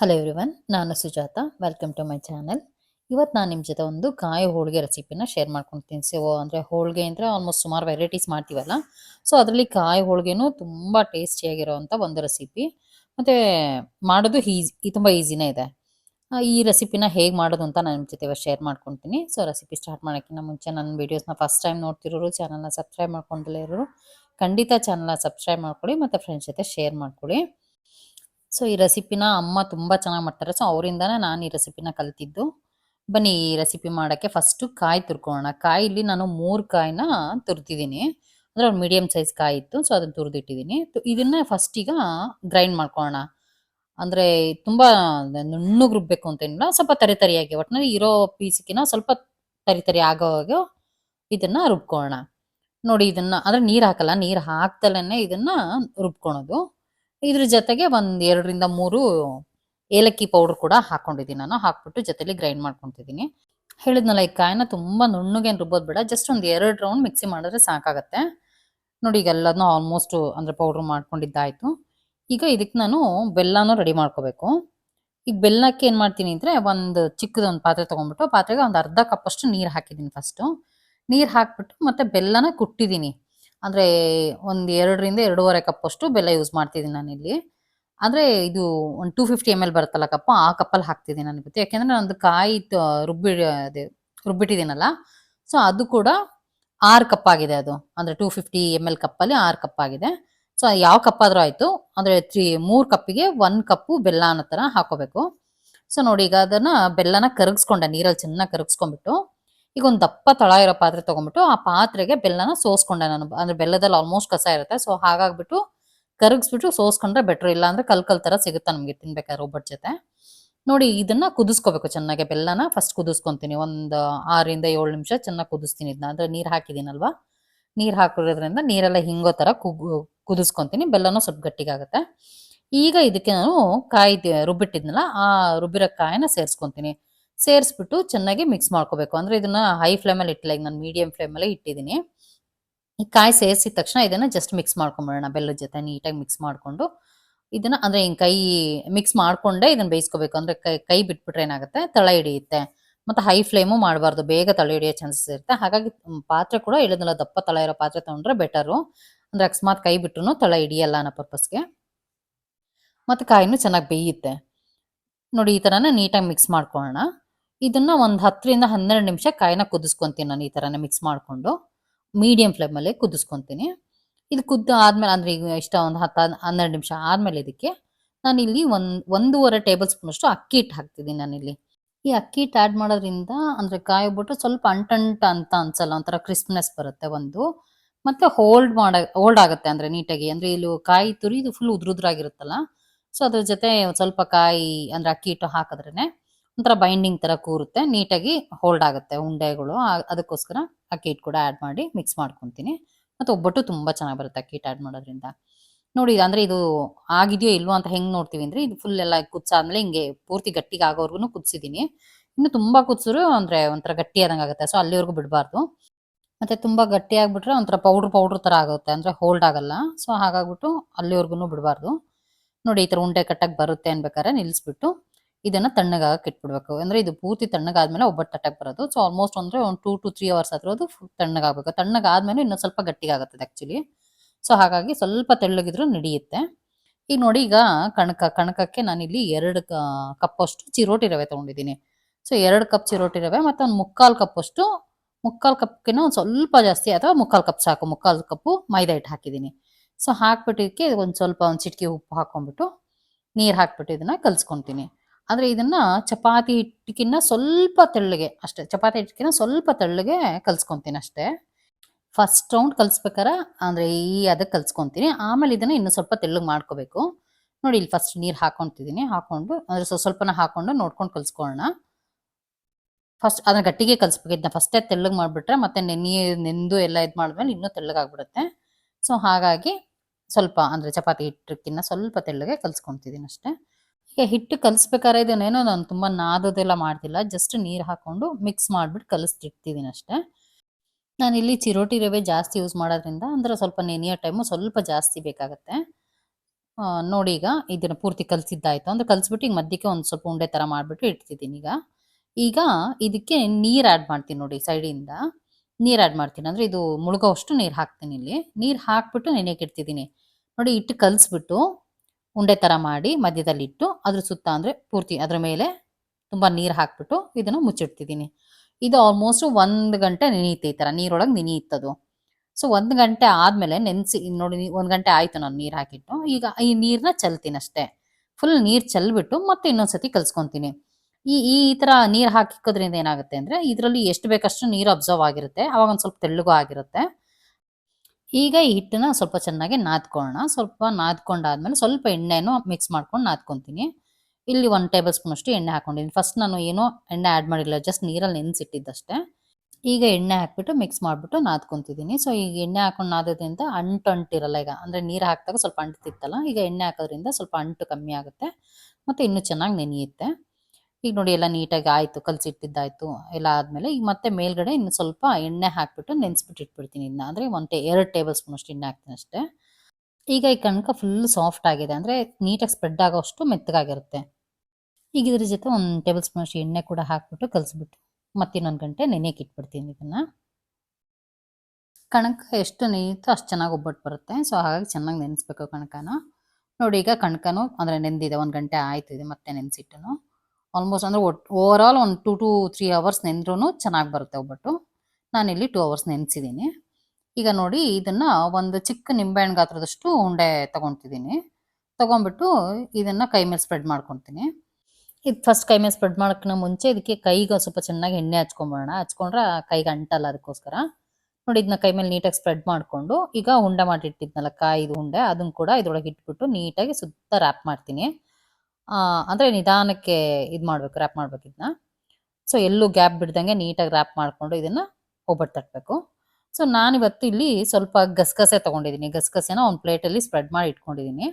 Hello everyone ನಾನು Sujata welcome to my channel ಇವತ್ತು ನಾನು ನಿಮ್ಮ ಜೊತೆ ಒಂದು ಕಾಯಿ ಹೋಳಿಗೆ ರೆಸಿಪಿನ ಶೇರ್ ಮಾಡ್ಕೊತೀನಿ ಸೊ ಅಂದರೆ ಹೋಳಿಗೆ ಅಂದರೆ ಆಲ್ಮೋಸ್ಟ್ ಸುಮಾರು ವೆರೈಟೀಸ್ ಮಾಡ್ತೀವಲ್ಲ. ಸೊ ಅದರಲ್ಲಿ ಕಾಯಿ ಹೋಳಿಗೆನೂ ತುಂಬ ಟೇಸ್ಟಿಯಾಗಿರೋವಂಥ ಒಂದು ರೆಸಿಪಿ ಮತ್ತು ಮಾಡೋದು ಈಸಿ ತುಂಬ ಈಸಿನೇ ಇದೆ. ಈ ರೆಸಿಪಿನ ಹೇಗೆ ಮಾಡೋದು ಅಂತ ನಾನು ನಿಮ್ಮ ಜೊತೆ ಶೇರ್ ಮಾಡ್ಕೊತೀನಿ ಸೊ ರೆಸಿಪಿ ಸ್ಟಾರ್ಟ್ ಮಾಡೋಕ್ಕಿಂತ ಮುಂಚೆ ನನ್ನ ವೀಡಿಯೋಸ್ನ ಫಸ್ಟ್ ಟೈಮ್ ನೋಡ್ತಿರೋರು ಚಾನಲ್ನ ಸಬ್ಸ್ಕ್ರೈಬ್ ಮಾಡ್ಕೊಂಡಿಲ್ಲ ಇರೋರು, ಖಂಡಿತ ಚಾನಲ್ನ ಸಬ್ಸ್ಕ್ರೈಬ್ ಮಾಡ್ಕೊಳ್ಳಿ ಮತ್ತು ಫ್ರೆಂಡ್ಸ್ ಜೊತೆ ಶೇರ್ ಮಾಡ್ಕೊಳ್ಳಿ ಸೊ, ಈ ರೆಸಿಪಿನ ಅಮ್ಮ ತುಂಬ ಚೆನ್ನಾಗಿ ಮಾಡ್ತಾರೆ. ಸೊ, ಅವರಿಂದನೇ ನಾನು ಈ ರೆಸಿಪಿನ ಕಲಿತಿದ್ದು. ಬನ್ನಿ, ಈ ರೆಸಿಪಿ ಮಾಡೋಕ್ಕೆ ಫಸ್ಟು ಕಾಯಿ ತುರ್ಕೊಳ್ಳೋಣ. ಕಾಯಿ ಇಲ್ಲಿ ನಾನು ಮೂರು ಕಾಯಿನ ತುರ್ತಿದ್ದೀನಿ ಅಂದರೆ ಒಂದು ಮೀಡಿಯಮ್ ಸೈಜ್ ಕಾಯಿ ಇತ್ತು. ಸೊ ಅದನ್ನು ತುರಿದಿಟ್ಟಿದ್ದೀನಿ. ಇದನ್ನ ಫಸ್ಟ್ ಈಗ ಗ್ರೈಂಡ್ ಮಾಡ್ಕೊಳ್ಳೋಣ. ಅಂದರೆ ತುಂಬ ನುಣ್ಣಗೆ ರುಬ್ಬೇಕು ಅಂತೇನಿಲ್ಲ ಸ್ವಲ್ಪ ತರಿ ತರಿಯಾಗಿ. ಒಟ್ಟಿನಲ್ಲಿ ಇರೋ ಪೀಸಿಕಿನ ಸ್ವಲ್ಪ ತರಿ ತರಿ ಆಗೋವಾಗ ಇದನ್ನು ರುಬ್ಕೊಳ್ಳೋಣ. ನೋಡಿ, ಇದನ್ನು, ಅಂದರೆ ನೀರು ಹಾಕಲ್ಲ. ನೀರು ಹಾಕ್ದಲೇ ಇದನ್ನು ರುಬ್ಕೊಳೋದು ಇದ್ರ ಜೊತೆಗೆ ಒಂದ್ ಎರಡರಿಂದ ಮೂರು ಏಲಕ್ಕಿ ಪೌಡರ್ ಕೂಡ ಹಾಕೊಂಡಿದ್ದೀನಿ ನಾನು. ಹಾಕ್ಬಿಟ್ಟು ಜೊತೆಲಿ ಗ್ರೈಂಡ್ ಮಾಡ್ಕೊಂತಿದ್ದೀನಿ ಹೇಳಿದ್ನಲ್ಲ ಈ ಕಾಯಿನ ತುಂಬಾ ನುಣ್ಣಗೆ ರುಬ್ಬೋದ್ ಬೇಡ. ಜಸ್ಟ್ ಒಂದು ಎರಡು ರೌಂಡ್ ಮಿಕ್ಸಿ ಮಾಡಿದ್ರೆ ಸಾಕಾಗತ್ತೆ. ನೋಡಿ ಈಗ ಎಲ್ಲದನ್ನೂ ಆಲ್ಮೋಸ್ಟ್ ಅಂದ್ರೆ ಪೌಡರ್ ಮಾಡ್ಕೊಂಡಿದ್ದಾಯ್ತು. ಈಗ ಇದಕ್ಕೆ ನಾನು ಬೆಲ್ಲನೂ ರೆಡಿ ಮಾಡ್ಕೋಬೇಕು. ಈಗ ಬೆಲ್ಲಕ್ಕೆ ಏನ್ ಮಾಡ್ತೀನಿ ಅಂದ್ರೆ ಒಂದು ಚಿಕ್ಕದೊಂದು ಪಾತ್ರೆ ತಗೊಂಡ್ಬಿಟ್ಟು ಪಾತ್ರೆಗೆ ಒಂದು ಅರ್ಧ ಕಪ್ ಅಷ್ಟು ನೀರು ಹಾಕಿದ್ದೀನಿ ಫಸ್ಟು ನೀರು ಹಾಕ್ಬಿಟ್ಟು ಮತ್ತೆ ಬೆಲ್ಲನ ಕುಟ್ಟಿದ್ದೀನಿ ಅಂದ್ರೆ ಒಂದು ಎರಡರಿಂದ ಎರಡೂವರೆ ಕಪ್ ಅಷ್ಟು ಬೆಲ್ಲ ಯೂಸ್ ಮಾಡ್ತಿದ್ದೀನಿ ನಾನಿಲ್ಲಿ ಅಂದರೆ ಇದು ಒಂದು ಟೂ ಫಿಫ್ಟಿ ಎಂ ಎಲ್ ಬರುತ್ತಲ್ಲ ಕಪ್ಪ ಆ ಕಪ್ಪಲ್ಲಿ ಹಾಕ್ತಿದ್ದೀನಿ ನಾನು ಗೊತ್ತು ಯಾಕೆಂದ್ರೆ ಕಾಯಿ ರುಬ್ಬಿ, ಅದೇ ರುಬ್ಬಿಟ್ಟಿದ್ದೀನಲ್ಲ ಸೊ ಅದು ಕೂಡ ಆರು ಕಪ್ ಆಗಿದೆ ಅದು. ಅಂದರೆ ಟೂ ಫಿಫ್ಟಿ ಎಂ ಎಲ್ ಕಪ್ಪಲ್ಲಿ ಆರು ಕಪ್ ಆಗಿದೆ. ಸೊ ಯಾವ ಕಪ್ ಆದರೂ ಆಯಿತು. ಅಂದರೆ ತ್ರೀ ಮೂರು ಕಪ್ಪಿಗೆ ಒಂದು ಕಪ್ಪು ಬೆಲ್ಲ ಅನ್ನೋ ಥರ ಹಾಕೋಬೇಕು. ಸೊ ನೋಡಿ ಈಗ ಅದನ್ನ ಬೆಲ್ಲನ ಕರಗಿಸ್ಕೊಂಡೆ, ನೀರಲ್ಲಿ ಚೆನ್ನಾಗಿ ಕರಗಿಸ್ಕೊಂಡ್ಬಿಟ್ಟು. ಈಗ ಒಂದು ದಪ್ಪ ತಳ ಇರೋ ಪಾತ್ರೆ ತಗೊಂಡ್ಬಿಟ್ಟು ಆ ಪಾತ್ರೆಗೆ ಬೆಲ್ಲನ ಸೋಸ್ಕೊಂಡೆ ನಾನು. ಅಂದ್ರೆ ಬೆಲ್ಲದಲ್ಲಿ ಆಲ್ಮೋಸ್ಟ್ ಕಸ ಇರುತ್ತೆ. ಸೊ ಹಾಗಾಗ್ಬಿಟ್ಟು ಕರಗಿಸ್ಬಿಟ್ಟು ಸೋಸ್ಕೊಂಡ್ರೆ ಬೆಟ್ರ್ ಇಲ್ಲ ಅಂದ್ರೆ ಕಲ್ ಕಲ್ ತರ ಸಿಗುತ್ತೆ ನಮ್ಗೆ ತಿನ್ಬೇಕಾದ್ರೆ ಒಬ್ಬಟ್ ಜೊತೆ. ನೋಡಿ, ಇದನ್ನ ಕುದಿಸ್ಕೋಬೇಕು ಚೆನ್ನಾಗಿ. ಬೆಲ್ಲನ ಫಸ್ಟ್ ಕುದಿಸ್ಕೊಂತೀನಿ. ಒಂದು ಆರಿಂದ ಏಳು ನಿಮಿಷ ಚೆನ್ನಾಗಿ ಕುದಿಸ್ತೀನಿ ಇದನ್ನ ಅಂದ್ರೆ ನೀರ್ ಹಾಕಿದೀನಲ್ವಾ? ನೀರು ಹಾಕಿರೋದ್ರಿಂದ ನೀರೆಲ್ಲ ಹಿಂಗೋ ತರ ಕುದಿಸ್ಕೊಂತೀನಿ. ಬೆಲ್ಲನೂ ಸ್ವಲ್ಪ ಗಟ್ಟಿಗಾಗುತ್ತೆ. ಈಗ ಇದಕ್ಕೆ ನಾನು ಕಾಯಿ ರುಬ್ಬಿಟ್ಟಿದ್ನಲ್ಲ, ಆ ರುಬ್ಬಿರೋ ಕಾಯನ್ನ ಸೇರಿಸ್ಕೊಂತೀನಿ. ಸೇರಿಸ್ಬಿಟ್ಟು ಚೆನ್ನಾಗಿ ಮಿಕ್ಸ್ ಮಾಡ್ಕೋಬೇಕು. ಅಂದರೆ ಇದನ್ನ ಹೈ ಫ್ಲೇಮಲ್ಲಿ ಇಟ್ಟಿಲ್ಲ, ಈಗ ನಾನು ಮೀಡಿಯಂ ಫ್ಲೇಮಲ್ಲೇ ಇಟ್ಟಿದ್ದೀನಿ. ಈ ಕಾಯಿ ಸೇರಿಸಿದ ತಕ್ಷಣ ಇದನ್ನು ಜಸ್ಟ್ ಮಿಕ್ಸ್ ಮಾಡ್ಕೊಂಬಿಡೋಣ, ಬೆಲ್ಲದ ಜೊತೆ ನೀಟಾಗಿ ಮಿಕ್ಸ್ ಮಾಡಿಕೊಂಡು. ಇದನ್ನು ಅಂದರೆ ಹಿಂಗೆ ಕೈ ಮಿಕ್ಸ್ ಮಾಡಿಕೊಂಡೇ ಇದನ್ನು ಬೇಯಿಸ್ಕೋಬೇಕು. ಅಂದರೆ ಕೈ ಕೈ ಬಿಟ್ಬಿಟ್ರೆ ಏನಾಗುತ್ತೆ? ತಳ ಹಿಡಿಯುತ್ತೆ. ಮತ್ತು ಹೈ ಫ್ಲೇಮು ಮಾಡಬಾರ್ದು. ಬೇಗ ತಳ ಹಿಡಿಯೋ ಚಾನ್ಸಸ್ ಇರುತ್ತೆ. ಹಾಗಾಗಿ ಪಾತ್ರೆ ಕೂಡ ಇಳಿದ್ನಲ್ಲ ದಪ್ಪ ತಳ ಇರೋ ಪಾತ್ರೆ ತಗೊಂಡ್ರೆ ಬೆಟರು ಅಂದರೆ ಅಕಸ್ಮಾತ್ ಕೈ ಬಿಟ್ರು ತಳ ಹಿಡಿಯಲ್ಲ ಅನ್ನೋ ಪರ್ಪಸ್ಗೆ ಮತ್ತು ಕಾಯಿನೂ ಚೆನ್ನಾಗಿ ಬೇಯುತ್ತೆ. ನೋಡಿ, ಈ ಥರನೇ ನೀಟಾಗಿ ಮಿಕ್ಸ್ ಮಾಡ್ಕೊಳ್ಳೋಣ. ಇದನ್ನ ಒಂದ್ ಹತ್ತರಿಂದ ಹನ್ನೆರಡು ನಿಮಿಷ ಕಾಯಿನ ಕುದಿಸ್ಕೊಂತೀನಿ ನಾನು ಈ ತರನೇ ಮಿಕ್ಸ್ ಮಾಡ್ಕೊಂಡು. ಮೀಡಿಯಂ ಫ್ಲೇಮಲ್ಲಿ ಕುದಿಸ್ಕೊಂತೀನಿ. ಇದು ಕುದ್ದ ಆದ್ಮೇಲೆ ಅಂದ್ರೆ ಈಗ ಇಷ್ಟ ಒಂದು ಹತ್ತು ಹನ್ನೆರಡು ನಿಮಿಷ ಆದ್ಮೇಲೆ ಇದಕ್ಕೆ ನಾನು ಇಲ್ಲಿ ಒಂದ್ ಒಂದೂವರೆ ಟೇಬಲ್ ಸ್ಪೂನ್ ಅಷ್ಟು ಅಕ್ಕಿ ಹಿಟ್ಟು ಹಾಕ್ತಿದ್ದೀನಿ ನಾನಿಲ್ಲಿ ಈ ಅಕ್ಕಿ ಹಿಟ್ಟು ಆ್ಯಡ್ ಮಾಡೋದ್ರಿಂದ ಅಂದ್ರೆ ಕಾಯಿ ಬಿಟ್ಟು ಸ್ವಲ್ಪ ಅಂಟಂಟ ಅಂತ ಅನ್ಸಲ್ಲ, ಒಂಥರ ಕ್ರಿಸ್ಪ್ನೆಸ್ ಬರುತ್ತೆ ಒಂದು. ಮತ್ತೆ ಹೋಲ್ಡ್ ಮಾಡ ಹೋಲ್ಡ್ ಆಗುತ್ತೆ ಅಂದ್ರೆ ನೀಟಾಗಿ. ಅಂದ್ರೆ ಇಲ್ಲಿ ಕಾಯಿ ತುರಿ, ಇದು ಫುಲ್ ಉದ್ರುದ್ರಾಗಿರುತ್ತಲ್ಲ. ಸೊ ಅದ್ರ ಜೊತೆ ಸ್ವಲ್ಪ ಕಾಯಿ ಅಂದ್ರೆ ಅಕ್ಕಿ ಹಿಟ್ಟು ಹಾಕಿದ್ರೇನೆ ಒಂಥರ ಬೈಂಡಿಂಗ್ ತರ ಕೂರುತ್ತೆ, ನೀಟಾಗಿ ಹೋಲ್ಡ್ ಆಗುತ್ತೆ ಉಂಡೆಗಳು. ಅದಕ್ಕೋಸ್ಕರ ಅಕ್ಕಿ ಹಿಟ್ಟು ಕೂಡ ಆ್ಯಡ್ ಮಾಡಿ ಮಿಕ್ಸ್ ಮಾಡ್ಕೊತೀನಿ. ಮತ್ತೆ ಒಬ್ಬಟ್ಟು ತುಂಬಾ ಚೆನ್ನಾಗಿ ಬರುತ್ತೆ ಅಕ್ಕಿ ಹಿಟ್ಟು ಆ್ಯಡ್ ಮಾಡೋದ್ರಿಂದ. ನೋಡಿ, ಅಂದ್ರೆ ಇದು ಆಗಿದೆಯೋ ಇಲ್ವೋ ಅಂತ ಹೆಂಗೆ ನೋಡ್ತೀವಿ ಅಂದ್ರೆ, ಇದು ಫುಲ್ ಎಲ್ಲ ಕುದಿಸಾದ್ಮೇಲೆ ಹಿಂಗೆ ಪೂರ್ತಿ ಗಟ್ಟಿಗೆ ಆಗೋವರೆಗೂ ಕುದಿಸಿದೀನಿ. ಇನ್ನು ತುಂಬಾ ಕುದಿಸಿದ್ರು ಅಂದ್ರೆ ಒಂಥರ ಗಟ್ಟಿ ಆದಂಗೆ ಆಗುತ್ತೆ. ಸೊ ಅಲ್ಲಿವರೆಗೂ ಬಿಡಬಾರ್ದು. ಮತ್ತೆ ತುಂಬಾ ಗಟ್ಟಿ ಆಗ್ಬಿಟ್ರೆ ಒಂಥರ ಪೌಡ್ರ್ ಪೌಡ್ರ್ ತರ ಆಗುತ್ತೆ. ಅಂದ್ರೆ ಹೋಲ್ಡ್ ಆಗಲ್ಲ. ಸೊ ಹಾಗಾಗ್ಬಿಟ್ಟು ಅಲ್ಲಿವರೆಗೂ ಬಿಡಬಾರ್ದು. ನೋಡಿ, ಈ ತರ ಉಂಡೆ ಕಟ್ಟಕ್ ಬರುತ್ತೆ ಅನ್ಬೇಕಾದ್ರೆ ನಿಲ್ಸ್ಬಿಟ್ಟು ಇದನ್ನ ತಣ್ಣಗಾಗಕ್ಕೆ ಇಟ್ಬಿಡ್ಬೇಕು. ಅಂದ್ರೆ ಇದು ಪೂರ್ತಿ ತಣ್ಣಗಾದ್ಮೇಲೆ ಒಬ್ಬಟ್ಟು ಬರೋದು. ಸೊ ಆಲ್ಮೋಸ್ಟ್ ಅಂದ್ರೆ ಒಂದು ಟೂ ಟು ತ್ರೀ ಅವರ್ಸ್ ಆದ್ರೂ ಅದು ತಣ್ಣಗಾಗಬೇಕು. ತಣ್ಣಗಾದ್ಮೇಲೆ ಇನ್ನೊಂದು ಸ್ವಲ್ಪ ಗಟ್ಟಿಗಾಗುತ್ತದೆ ಆಕ್ಚುಲಿ ಸೊ ಹಾಗಾಗಿ ಸ್ವಲ್ಪ ತೆಳ್ಳಗಿದ್ರು ನಡೆಯುತ್ತೆ. ಈಗ ನೋಡಿ, ಈಗ ಕಣಕ, ಕಣಕಕ್ಕೆ ನಾನಿಲ್ಲಿ ಎರಡು ಕಪ್ ಅಷ್ಟು ಚಿರೋಟಿ ರವೆ ತಗೊಂಡಿದ್ದೀನಿ. ಸೊ ಎರಡು ಕಪ್ ಚಿರೋಟಿ ರವೆ ಮತ್ತೆ ಒಂದು ಮುಕ್ಕಾಲು ಕಪ್ಪಷ್ಟು, ಮುಕ್ಕಾಲು ಕಪ್ಗಿನ ಒಂದು ಸ್ವಲ್ಪ ಜಾಸ್ತಿ ಅಥವಾ ಮುಕ್ಕಾಲು ಕಪ್ ಸಾಕು. ಮುಕ್ಕಾಲು ಕಪ್ಪು ಮೈದಾ ಹಿಟ್ಟು ಹಾಕಿದ್ದೀನಿ. ಸೊ ಹಾಕ್ಬಿಟ್ಟಿದ್ದಕ್ಕೆ ಒಂದು ಸ್ವಲ್ಪ ಒಂದು ಚಿಟಿಕೆ ಉಪ್ಪು ಹಾಕೊಂಡ್ಬಿಟ್ಟು ನೀರು ಹಾಕ್ಬಿಟ್ಟು ಇದನ್ನ ಕಲ್ಸ್ಕೊಂತೀನಿ. ಅಂದ್ರೆ ಇದನ್ನು ಚಪಾತಿ ಹಿಟ್ಟಿಗಿನ್ನ ಸ್ವಲ್ಪ ತೆಳ್ಳಗೆ ಅಷ್ಟೇ, ಚಪಾತಿ ಹಿಟ್ಟಿಗಿನ್ನ ಸ್ವಲ್ಪ ತೆಳ್ಳಗೆ ಕಲ್ಸ್ಕೊಂತೀನಿ ಅಷ್ಟೇ. ಫಸ್ಟ್ ರೌಂಡ್ ಕಲ್ಸ್ಬೇಕಾರ? ಅಂದರೆ ಈ ಅದಕ್ಕೆ ಕಲ್ಸ್ಕೊಂತೀನಿ. ಆಮೇಲೆ ಇದನ್ನು ಇನ್ನೂ ಸ್ವಲ್ಪ ತೆಳ್ಳಗೆ ಮಾಡ್ಕೋಬೇಕು. ನೋಡಿ ಇಲ್ಲಿ ಫಸ್ಟ್ ನೀರು ಹಾಕೊತಿದ್ದೀನಿ ಹಾಕೊಂಡು, ಅಂದರೆ ಸ್ವಲ್ಪ ಸ್ವಲ್ಪನ ಹಾಕೊಂಡು ನೋಡ್ಕೊಂಡು ಕಲ್ಸ್ಕೊಳ್ಳೋಣ ಫಸ್ಟ್ ಅದನ್ನ ಗಟ್ಟಿಗೆ ಕಲ್ಸ್ಬೇಕು, ಇದನ್ನ ಫಸ್ಟೇ ತೆಳ್ಳಗೆ ಮಾಡಿಬಿಟ್ರೆ ಮತ್ತೆ ನೆನೆ ನೆಂದು ಎಲ್ಲ ಇದು ಮಾಡಿದ್ಮೇಲೆ ಇನ್ನೂ ತೆಳ್ಳಗಾಗ್ಬಿಡುತ್ತೆ ಸೊ ಹಾಗಾಗಿ ಸ್ವಲ್ಪ, ಅಂದರೆ ಚಪಾತಿ ಹಿಟ್ಟಕ್ಕಿನ್ನ ಸ್ವಲ್ಪ ತೆಳ್ಳಗೆ ಕಲ್ಸ್ಕೊಂತಿದ್ದೀನಿ ಅಷ್ಟೇ. ಈಗ ಹಿಟ್ಟು ಕಲಿಸ್ಬೇಕಾದ್ರೆ ಇದನ್ನೇನೋ ನಾನು ತುಂಬ ನಾದೋದೆಲ್ಲ ಮಾಡ್ತಿಲ್ಲ. ಜಸ್ಟ್ ನೀರು ಹಾಕೊಂಡು ಮಿಕ್ಸ್ ಮಾಡಿಬಿಟ್ಟು ಕಲಿಸ್ತಿರ್ತಿದ್ದೀನಿ ಅಷ್ಟೇ. ನಾನಿಲ್ಲಿ ಚಿರೋಟಿ ರವೆ ಜಾಸ್ತಿ ಯೂಸ್ ಮಾಡೋದ್ರಿಂದ ಅಂದರೆ ಸ್ವಲ್ಪ ನೆನೆಯೋ ಟೈಮು ಸ್ವಲ್ಪ ಜಾಸ್ತಿ ಬೇಕಾಗುತ್ತೆ. ನೋಡಿ ಈಗ ಇದನ್ನ ಪೂರ್ತಿ ಕಲಿಸಿದ್ದಾಯಿತು. ಅಂದ್ರೆ ಕಲಿಸ್ಬಿಟ್ಟು ಈಗ ಮಧ್ಯಕ್ಕೆ ಒಂದು ಸ್ವಲ್ಪ ಉಂಡೆ ತರ ಮಾಡಿಬಿಟ್ಟು ಇಡ್ತಿದ್ದೀನಿ ಈಗ. ಈಗ ಇದಕ್ಕೆ ನೀರು ಆ್ಯಡ್ ಮಾಡ್ತೀನಿ ನೋಡಿ ಸೈಡಿಂದ ನೀರು ಆಡ್ ಮಾಡ್ತೀನಿ. ಅಂದ್ರೆ ಇದು ಮುಳುಗೋವಷ್ಟು ನೀರು ಹಾಕ್ತೀನಿ ಇಲ್ಲಿ. ನೀರು ಹಾಕ್ಬಿಟ್ಟು ನೆನೆಯಕ್ಕೆ ಇಡ್ತಿದ್ದೀನಿ ನೋಡಿ ಇಟ್ಟು ಕಲಸ್ಬಿಟ್ಟು ಉಂಡೆ ಥರ ಮಾಡಿ ಮಧ್ಯದಲ್ಲಿ ಇಟ್ಟು ಅದ್ರ ಸುತ್ತ ಅಂದ್ರೆ ಪೂರ್ತಿ ಅದ್ರ ಮೇಲೆ ತುಂಬಾ ನೀರು ಹಾಕ್ಬಿಟ್ಟು ಇದನ್ನ ಮುಚ್ಚಿಡ್ತಿದ್ದೀನಿ. ಇದು ಆಲ್ಮೋಸ್ಟ್ ಒಂದು ಗಂಟೆ ನೆನೆಯುತ್ತೆ ಈ ತರ, ನೀರೊಳಗೆ ನೆನೆಯುತ್ತದು ಸೊ ಒಂದು ಗಂಟೆ ಆದ್ಮೇಲೆ ನೆನೆಸಿ, ನೋಡಿ ಒಂದು ಗಂಟೆ ಆಯ್ತು ನಾನು ನೀರು ಹಾಕಿಟ್ಟು, ಈಗ ಈ ನೀರನ್ನ ಚೆಲ್ತೀನಿ ಅಷ್ಟೇ. ಫುಲ್ ನೀರು ಚೆಲ್ಬಿಟ್ಟು ಮತ್ತೆ ಇನ್ನೊಂದ್ಸತಿ ಕಲ್ಸ್ಕೊಂತೀನಿ. ಈ ಈ ತರ ನೀರು ಹಾಕಿಕ್ಕೋದ್ರಿಂದ ಏನಾಗುತ್ತೆ ಅಂದ್ರೆ, ಇದರಲ್ಲಿ ಎಷ್ಟು ಬೇಕಷ್ಟು ನೀರು ಅಬ್ಸರ್ವ್ ಆಗಿರುತ್ತೆ, ಅವಾಗ ಒಂದು ಸ್ವಲ್ಪ ತೆಳ್ಳಗೂ ಆಗಿರುತ್ತೆ. ಈಗ ಈ ಹಿಟ್ಟನ್ನ ಸ್ವಲ್ಪ ಚೆನ್ನಾಗಿ ನಾದ್ಕೊಳ್ಳೋಣ ಸ್ವಲ್ಪ ನಾದ್ಕೊಂಡಾದ್ಮೇಲೆ ಸ್ವಲ್ಪ ಎಣ್ಣೆನೂ ಮಿಕ್ಸ್ ಮಾಡ್ಕೊಂಡು ನಾದ್ಕೊತೀನಿ. ಇಲ್ಲಿ ಒನ್ ಟೇಬಲ್ ಸ್ಪೂನ್ ಅಷ್ಟು ಎಣ್ಣೆ ಹಾಕೊಂಡಿದ್ದೀನಿ ಫಸ್ಟ್ ನಾನು ಏನೋ ಎಣ್ಣೆ ಆ್ಯಡ್ ಮಾಡಿಲ್ಲ. ಜಸ್ಟ್ ನೀರಲ್ಲಿ ನೆನೆಸಿಟ್ಟಿದ್ದಷ್ಟೇ. ಈಗ ಎಣ್ಣೆ ಹಾಕ್ಬಿಟ್ಟು ಮಿಕ್ಸ್ ಮಾಡಿಬಿಟ್ಟು ನಾದ್ಕೊತಿದ್ದೀನಿ. ಸೊ ಈಗ ಎಣ್ಣೆ ಹಾಕೊಂಡು ನಾದೋದ್ರಿಂದ ಅಂಟು ಅಂಟಿರಲ್ಲ ಈಗ. ಅಂದರೆ ನೀರು ಹಾಕಿದಾಗ ಸ್ವಲ್ಪ ಅಂಟ್ತಿತ್ತಲ್ಲ? ಈಗ ಎಣ್ಣೆ ಹಾಕೋದ್ರಿಂದ ಸ್ವಲ್ಪ ಅಂಟು ಕಮ್ಮಿ ಆಗುತ್ತೆ. ಮತ್ತು ಇನ್ನೂ ಚೆನ್ನಾಗಿ ನೆನೆಯುತ್ತೆ. ಈಗ ನೋಡಿ ಎಲ್ಲ ನೀಟಾಗಿ ಆಯಿತು, ಕಲಸಿಟ್ಟಿದ್ದಾಯ್ತು, ಎಲ್ಲ ಆದಮೇಲೆ ಈಗ ಮತ್ತೆ ಮೇಲ್ಗಡೆ ಇನ್ನು ಸ್ವಲ್ಪ ಎಣ್ಣೆ ಹಾಕಿಬಿಟ್ಟು ನೆನೆಸ್ಬಿಟ್ಟು ಇಟ್ಬಿಡ್ತೀನಿ ಇದನ್ನ ಅಂದರೆ ಒಂದು ಎರಡು ಟೇಬಲ್ ಸ್ಪೂನ್ ಅಷ್ಟು ಎಣ್ಣೆ ಹಾಕ್ತೀನಿ ಅಷ್ಟೇ. ಈಗ ಈ ಕಣಕ ಫುಲ್ ಸಾಫ್ಟ್ ಆಗಿದೆ. ಅಂದರೆ ನೀಟಾಗಿ ಸ್ಪ್ರೆಡ್ ಆಗೋಷ್ಟು ಮೆತ್ತಗಾಗಿರುತ್ತೆ. ಈಗ ಇದ್ರ ಜೊತೆ ಒಂದು ಟೇಬಲ್ ಸ್ಪೂನ್ ಅಷ್ಟು ಎಣ್ಣೆ ಕೂಡ ಹಾಕ್ಬಿಟ್ಟು ಕಲಿಸ್ಬಿಟ್ಟು ಮತ್ತೆ ಇನ್ನೊಂದು ಗಂಟೆ ನೆನೆಯಕ್ಕೆ ಇಟ್ಬಿಡ್ತೀನಿ ಇದನ್ನು. ಕಣಕ ಎಷ್ಟು ನೆನೆಯುತ್ತೋ ಅಷ್ಟು ಚೆನ್ನಾಗಿ ಒಬ್ಬಟ್ಟು ಬರುತ್ತೆ. ಸೊ ಹಾಗಾಗಿ ಚೆನ್ನಾಗಿ ನೆನೆಸ್ಬೇಕು ಕಣಕನ. ನೋಡಿ ಈಗ ಕಣಕನು ಅಂದರೆ ನೆಂದಿದೆ, ಒಂದು ಗಂಟೆ ಆಯ್ತು, ಇದೆ ಮತ್ತೆ ನೆನೆಸಿಟ್ಟನು. ಆಲ್ಮೋಸ್ಟ್ ಅಂದರೆ ಒಟ್ ಓವರ್ ಆಲ್ ಒಂದು ಟೂ ಟು ತ್ರೀ ಅವರ್ಸ್ ನೆಂದ್ರೂ ಚೆನ್ನಾಗಿ ಬರುತ್ತೆ ಒಬ್ಬಟ್ಟು. ನಾನಿಲ್ಲಿ ಟೂ ಅವರ್ಸ್ ನೆನೆಸಿದ್ದೀನಿ ಈಗ ನೋಡಿ ಇದನ್ನ ಒಂದು ಚಿಕ್ಕ ನಿಂಬೆಹಣ್ಣು ಗಾತ್ರದಷ್ಟು ಉಂಡೆ ತಗೊತಿದ್ದೀನಿ ತಗೊಂಡ್ಬಿಟ್ಟು ಇದನ್ನ ಕೈ ಮೇಲೆ ಸ್ಪ್ರೆಡ್ ಮಾಡ್ಕೊತೀನಿ. ಇದು ಫಸ್ಟ್ ಕೈ ಮೇಲೆ ಸ್ಪ್ರೆಡ್ ಮಾಡೋಕ್ಕಿನ ಮುಂಚೆ ಇದಕ್ಕೆ ಕೈಗೆ ಸ್ವಲ್ಪ ಚೆನ್ನಾಗಿ ಎಣ್ಣೆ ಹಚ್ಕೊಂಬಿಡೋಣ ಹಚ್ಕೊಂಡ್ರೆ ಕೈಗೆ ಅಂಟಲ್ಲ ಅದಕ್ಕೋಸ್ಕರ. ನೋಡಿ ಇದನ್ನ ಕೈ ಮೇಲೆ ನೀಟಾಗಿ ಸ್ಪ್ರೆಡ್ ಮಾಡಿಕೊಂಡು ಈಗ ಉಂಡೆ ಮಾಡಿಟ್ಟಿದ್ನಲ್ಲ ಕಾಯಿದು ಉಂಡೆ ಅದನ್ನ ಕೂಡ ಇದ್ರೊಳಗೆ ಇಟ್ಬಿಟ್ಟು ನೀಟಾಗಿ ಸುತ್ತ ರ್ಯಾಪ್ ಮಾಡ್ತೀನಿ. ಅಂದ್ರೆ ನಿಧಾನಕ್ಕೆ ಇದು ಮಾಡ್ಬೇಕು ರ್ಯಾಪ್ ಮಾಡ್ಬೇಕು ಇದನ್ನ ಸೊ ಎಲ್ಲೂ ಗ್ಯಾಪ್ ಬಿಡ್ದಂಗೆ ನೀಟಾಗಿ ರ್ಯಾಪ್ ಮಾಡಿಕೊಂಡು ಇದನ್ನ ಒಬ್ಬಟ್ಟು ತಟ್ಟಬೇಕು ಸೊ ನಾನಿವತ್ತು ಇಲ್ಲಿ ಸ್ವಲ್ಪ ಗಸಗಸೆ ತಗೊಂಡಿದ್ದೀನಿ ಗಸಗಸೆನ ಒಂದು ಪ್ಲೇಟಲ್ಲಿ ಸ್ಪ್ರೆಡ್ ಮಾಡಿ ಇಟ್ಕೊಂಡಿದ್ದೀನಿ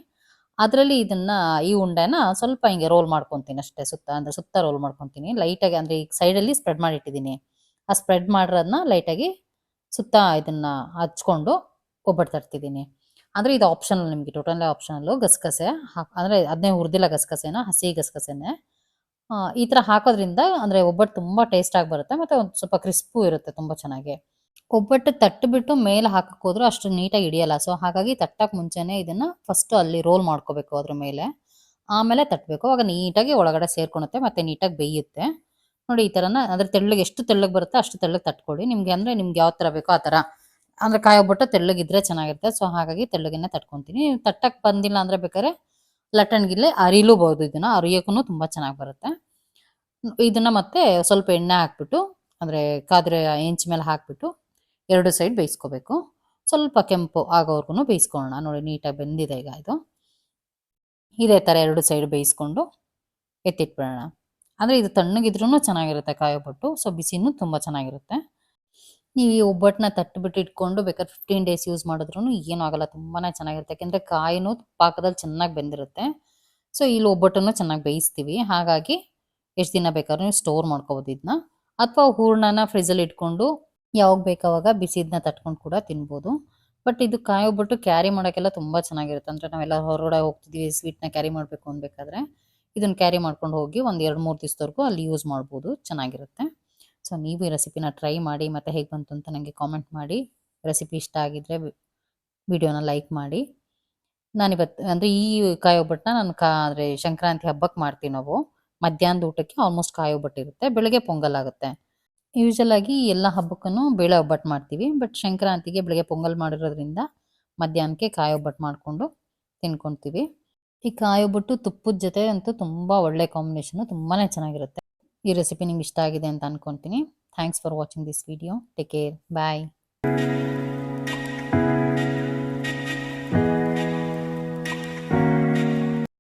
ಅದರಲ್ಲಿ ಇದನ್ನ, ಈ ಉಂಡೆನ ಸ್ವಲ್ಪ ಹಿಂಗೆ ರೋಲ್ ಮಾಡ್ಕೊತೀನಿ ಅಷ್ಟೇ, ಸುತ್ತ, ಅಂದರೆ ಸುತ್ತ ರೋಲ್ ಮಾಡ್ಕೊತೀನಿ. ಲೈಟಾಗಿ ಅಂದರೆ ಈಗ ಸೈಡಲ್ಲಿ ಸ್ಪ್ರೆಡ್ ಮಾಡಿ ಇಟ್ಟಿದ್ದೀನಿ ಆ ಸ್ಪ್ರೆಡ್ ಮಾಡಿರೋದನ್ನ ಲೈಟಾಗಿ ಸುತ್ತ ಇದನ್ನ ಹಚ್ಕೊಂಡು ಒಬ್ಬಟ್ಟು ತರ್ತಿದ್ದೀನಿ ಅಂದ್ರೆ ಇದು ಆಪ್ಷನಲ್ ನಿಮಗೆ ಟೋಟಲ್ ಆಪ್ಷನಲ್ಲು ಗಸಗಸೆ ಹಾಕ್, ಅಂದರೆ ಅದನ್ನೇ ಹುರಿದಿಲ್ಲ ಗಸಗಸೆನ, ಹಸಿ ಗಸಗಸೆನೆ. ಈ ಥರ ಹಾಕೋದ್ರಿಂದ ಅಂದರೆ ಒಬ್ಬಟ್ಟು ತುಂಬಾ ಟೇಸ್ಟ್ ಆಗಿ ಬರುತ್ತೆ ಮತ್ತೆ ಒಂದು ಸ್ವಲ್ಪ ಕ್ರಿಸ್ಪು ಇರುತ್ತೆ ತುಂಬಾ ಚೆನ್ನಾಗಿ. ಒಬ್ಬಟ್ಟು ತಟ್ಟುಬಿಟ್ಟು ಮೇಲೆ ಹಾಕಕ್ಕೆ ಹೋದ್ರೂ ಅಷ್ಟು ನೀಟಾಗಿ ಹಿಡಿಯಲ್ಲ ಸೊ ಹಾಗಾಗಿ ತಟ್ಟಕ್ಕೆ ಮುಂಚೆನೇ ಇದನ್ನ ಫಸ್ಟ್ ಅಲ್ಲಿ ರೋಲ್ ಮಾಡ್ಕೋಬೇಕು ಅದ್ರ ಮೇಲೆ. ಆಮೇಲೆ ತಟ್ಟಬೇಕು ಆಗ ನೀಟಾಗಿ ಒಳಗಡೆ ಸೇರ್ಕೊಳುತ್ತೆ ಮತ್ತೆ ನೀಟಾಗಿ ಬೇಯುತ್ತೆ. ನೋಡಿ ಈ ತರನ, ಅಂದರೆ ತೆಳ್ಳಗೆ ಎಷ್ಟು ತೆಳ್ಳಗೆ ಬರುತ್ತೆ ಅಷ್ಟು ತೆಳ್ಳಗೆ ತಟ್ಕೊಳ್ಳಿ. ನಿಮಗೆ ಅಂದರೆ ನಿಮ್ಗೆ ಯಾವ ತರ ಬೇಕೋ ಆ ತರ. ಅಂದ್ರೆ ಕಾಯಿ ಒಬ್ಬಟ್ಟು ತೆಳ್ಳಗಿದ್ರೆ ಚೆನ್ನಾಗಿರುತ್ತೆ. ಸೊ ಹಾಗಾಗಿ ತೆಳ್ಳಗಿನ ತಟ್ಕೊಂತೀನಿ. ತಟ್ಟಕ್ಕೆ ಬಂದಿಲ್ಲ ಅಂದ್ರೆ ಬೇಕಾದ್ರೆ ಲಟ್ಟಣ್ಗಿಲ್ಲೇ ಅರಿಲೂಬಹುದು. ಇದನ್ನ ಅರಿಯೋಕ್ಕೂ ತುಂಬಾ ಚೆನ್ನಾಗಿ ಬರುತ್ತೆ. ಇದನ್ನ ಮತ್ತೆ ಸ್ವಲ್ಪ ಎಣ್ಣೆ ಹಾಕ್ಬಿಟ್ಟು, ಅಂದ್ರೆ ಕಾದ್ರೆ ಇಂಚ್ ಮೇಲೆ ಹಾಕ್ಬಿಟ್ಟು ಎರಡು ಸೈಡ್ ಬೇಯಿಸ್ಕೋಬೇಕು. ಸ್ವಲ್ಪ ಕೆಂಪು ಆಗೋವರೆಗೂ ಬೇಯಿಸ್ಕೊಳ್ಳೋಣ. ನೋಡಿ, ನೀಟಾಗಿ ಬೆಂದಿದೆ ಈಗ ಇದು. ಇದೇ ಥರ ಎರಡು ಸೈಡ್ ಬೇಯಿಸ್ಕೊಂಡು ಎತ್ತಿಟ್ಬಿಡೋಣ. ಅಂದರೆ ಇದು ತಣ್ಣಗಿದ್ರೂ ಚೆನ್ನಾಗಿರುತ್ತೆ ಕಾಯೋಬಟ್ಟು ಸೊ ಬಿಸಿನೂ ತುಂಬ ಚೆನ್ನಾಗಿರುತ್ತೆ. ನೀವು ಈ ಒಬ್ಬಟ್ಟನ್ನ ತಟ್ಟುಬಿಟ್ಟು ಇಟ್ಕೊಂಡು ಬೇಕಾದ್ರೆ ಫಿಫ್ಟೀನ್ ಡೇಸ್ ಯೂಸ್ ಮಾಡಿದ್ರು ಏನೂ ಆಗಲ್ಲ ತುಂಬಾ ಚೆನ್ನಾಗಿರುತ್ತೆ. ಯಾಕೆಂದರೆ ಕಾಯಿನೂ ಪಾಕದಲ್ಲಿ ಚೆನ್ನಾಗಿ ಬೆಂದಿರುತ್ತೆ. ಸೊ ಇಲ್ಲಿ ಒಬ್ಬಟ್ಟನ್ನು ಚೆನ್ನಾಗಿ ಬೇಯಿಸ್ತೀವಿ. ಹಾಗಾಗಿ ಎಷ್ಟು ದಿನ ಬೇಕಾದ್ರೂ ನೀವು ಸ್ಟೋರ್ ಮಾಡ್ಕೋಬೋದು ಇದನ್ನ ಅಥವಾ ಹೂರ್ಣನ ಫ್ರಿಜ್ಜಲ್ಲಿ ಇಟ್ಕೊಂಡು ಯಾವಾಗ ಬೇಕಾವಾಗ ಬಿಸಿದನ್ನ ತಟ್ಕೊಂಡು ಕೂಡ ತಿನ್ಬೋದು. ಬಟ್ ಇದು ಕಾಯಿ ಒಬ್ಬಟ್ಟು ಕ್ಯಾರಿ ಮಾಡೋಕ್ಕೆಲ್ಲ ತುಂಬ ಚೆನ್ನಾಗಿರುತ್ತೆ. ಅಂದರೆ ನಾವೆಲ್ಲ ಹೊರಗಡೆ ಹೋಗ್ತಿದ್ವಿ ಸ್ವೀಟ್ನ ಕ್ಯಾರಿ ಮಾಡಬೇಕು ಅನ್ಬೇಕಾದ್ರೆ ಇದನ್ನ ಕ್ಯಾರಿ ಮಾಡ್ಕೊಂಡು ಹೋಗಿ ಒಂದು ಎರಡು ಮೂರು ದಿವಸದವರೆಗೂ ಅಲ್ಲಿ ಯೂಸ್ ಮಾಡ್ಬೋದು. ಚೆನ್ನಾಗಿರುತ್ತೆ. ಸೊ ನೀವು ಈ ರೆಸಿಪಿನ ಟ್ರೈ ಮಾಡಿ ಮತ್ತು ಹೇಗೆ ಬಂತು ಅಂತ ನನಗೆ ಕಾಮೆಂಟ್ ಮಾಡಿ. ರೆಸಿಪಿ ಇಷ್ಟ ಆಗಿದ್ರೆ ವಿಡಿಯೋನ ಲೈಕ್ ಮಾಡಿ. ನಾನಿವತ್ತು ಅಂದರೆ ಈ ಕಾಯಿ ಒಬ್ಬಟ್ಟನ್ನ ನಾನು ಕಾ, ಅಂದರೆ ಸಂಕ್ರಾಂತಿ ಹಬ್ಬಕ್ಕೆ ಮಾಡ್ತೀವಿ ನಾವು. ಮಧ್ಯಾಹ್ನದ ಊಟಕ್ಕೆ ಆಲ್ಮೋಸ್ಟ್ ಕಾಯಿ ಒಬ್ಬಟ್ಟು ಇರುತ್ತೆ. ಬೆಳಗ್ಗೆ ಪೊಂಗಲ್ ಆಗುತ್ತೆ. ಯೂಶಲ್ ಆಗಿ ಎಲ್ಲ ಹಬ್ಬಕ್ಕೂ ಬೇಳೆ ಒಬ್ಬಟ್ಟು ಮಾಡ್ತೀವಿ. ಬಟ್ ಸಂಕ್ರಾಂತಿಗೆ ಬೆಳಗ್ಗೆ ಪೊಂಗಲ್ ಮಾಡಿರೋದ್ರಿಂದ ಮಧ್ಯಾಹ್ನಕ್ಕೆ ಕಾಯಿ ಒಬ್ಬಟ್ಟು ಮಾಡಿಕೊಂಡು ತಿನ್ಕೊತೀವಿ. ಈ ಕಾಯಿ ಒಬ್ಬಟ್ಟು ತುಪ್ಪದ ಜೊತೆ ಅಂತೂ ತುಂಬ ಒಳ್ಳೆ ಕಾಂಬಿನೇಷನು ತುಂಬಾ ಚೆನ್ನಾಗಿರುತ್ತೆ. ಈ ರೆಸಿಪಿ ನಿಮ್ಗೆ ಇಷ್ಟ ಆಗಿದೆ ಅಂತ ಅನ್ಕೊಂತೀನಿ. Thanks for watching this video take care bye